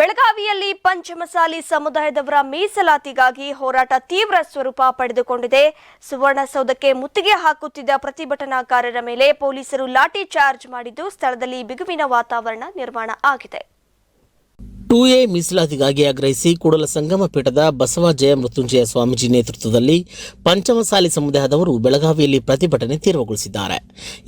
ಬೆಳಗಾವಿಯಲ್ಲಿ ಪಂಚಮಸಾಲಿ ಸಮುದಾಯದವರ ಮೀಸಲಾತಿಗಾಗಿ ಹೋರಾಟ ತೀವ್ರ ಸ್ವರೂಪ ಪಡೆದುಕೊಂಡಿದೆ. ಸುವರ್ಣಸೌಧಕ್ಕೆ ಮುತ್ತಿಗೆ ಹಾಕುತ್ತಿದ್ದ ಪ್ರತಿಭಟನಾಕಾರರ ಮೇಲೆ ಪೊಲೀಸರು ಲಾಠಿ ಚಾರ್ಜ್ ಮಾಡಿದ್ದು ಸ್ಥಳದಲ್ಲಿ ಬಿಗುವಿನ ವಾತಾವರಣ ನಿರ್ಮಾಣ ಆಗಿದೆ. ಟೂ ಎ ಮೀಸಲಾತಿಗಾಗಿ ಆಗ್ರಹಿಸಿ ಕೂಡಲ ಸಂಗಮ ಪೀಠದ ಬಸವ ಜಯ ಮೃತ್ಯುಂಜಯ ಸ್ವಾಮೀಜಿ ನೇತೃತ್ವದಲ್ಲಿ ಪಂಚಮಸಾಲಿ ಸಮುದಾಯದವರು ಬೆಳಗಾವಿಯಲ್ಲಿ ಪ್ರತಿಭಟನೆ ತೀರ್ವಗೊಳಿಸಿದ್ದಾರೆ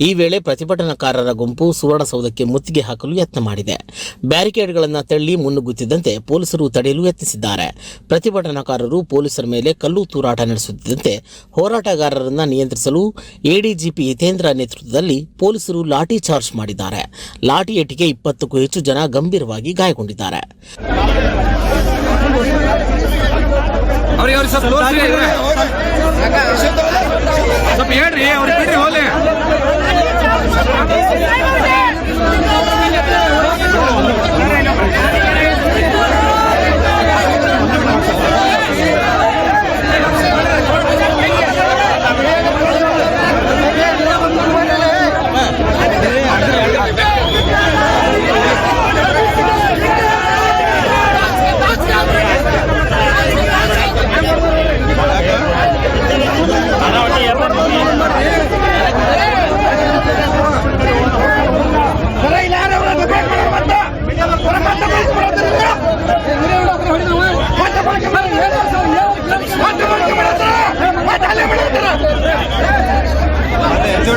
ಈ ವೇಳೆ ಪ್ರತಿಭಟನಾಕಾರರ ಗುಂಪು ಸುವರ್ಣಸೌಧಕ್ಕೆ ಮುತ್ತಿಗೆ ಹಾಕಲು ಯತ್ನ ಮಾಡಿದೆ. ಬ್ಯಾರಿಕೇಡ್ಗಳನ್ನು ತಳ್ಳಿ ಮುನ್ನುಗ್ಗುತ್ತಿದ್ದಂತೆ ಪೊಲೀಸರು ತಡೆಯಲು ಯತ್ನಿಸಿದ್ದಾರೆ. ಪ್ರತಿಭಟನಾಕಾರರು ಪೊಲೀಸರ ಮೇಲೆ ಕಲ್ಲು ತೂರಾಟ ನಡೆಸುತ್ತಿದ್ದಂತೆ ಹೋರಾಟಗಾರರನ್ನು ನಿಯಂತ್ರಿಸಲು ಎಡಿಜಿಪಿ ಹಿತೇಂದ್ರ ನೇತೃತ್ವದಲ್ಲಿ ಪೊಲೀಸರು ಲಾಠಿ ಚಾರ್ಜ್ ಮಾಡಿದ್ದಾರೆ. ಲಾಠಿ ಏಟಿಗೆ ಇಪ್ಪತ್ತಕ್ಕೂ ಹೆಚ್ಚು ಜನ ಗಂಭೀರವಾಗಿ ಗಾಯಗೊಂಡಿದ್ದಾರೆ. ಅವ್ರಿಗೆ ಅವ್ರಿಗೆ ಸ್ವಲ್ಪ ಸ್ವಲ್ಪ ಹೇಳ್ರಿ ಅವ್ರಿಗೆ ಬಿಡ್ರಿ.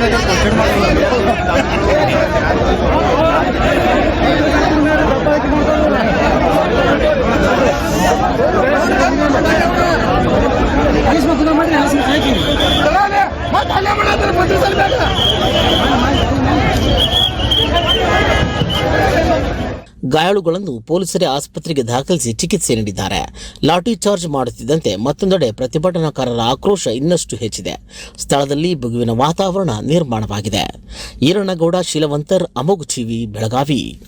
ಹೋಗ್ಲಿ ಗಾಯಾಳುಗಳನ್ನು ಪೊಲೀಸರೇ ಆಸ್ಪತ್ರೆಗೆ ದಾಖಲಿಸಿ ಚಿಕಿತ್ಸೆ ನೀಡಿದ್ದಾರೆ. ಲಾಠಿ ಚಾರ್ಜ್ ಮಾಡುತ್ತಿದ್ದಂತೆ ಮತ್ತೊಂದೆಡೆ ಪ್ರತಿಭಟನಾಕಾರರ ಆಕ್ರೋಶ ಇನ್ನಷ್ಟು ಹೆಚ್ಚಿದೆ. ಸ್ಥಳದಲ್ಲಿ ಬಿಗುವಿನ ವಾತಾವರಣ ನಿರ್ಮಾಣವಾಗಿದೆ. ಈರಣ್ಣಗೌಡ ಶೀಲವಂತರ್, ಅಮೋಘ ಬೆಳಗಾವಿ.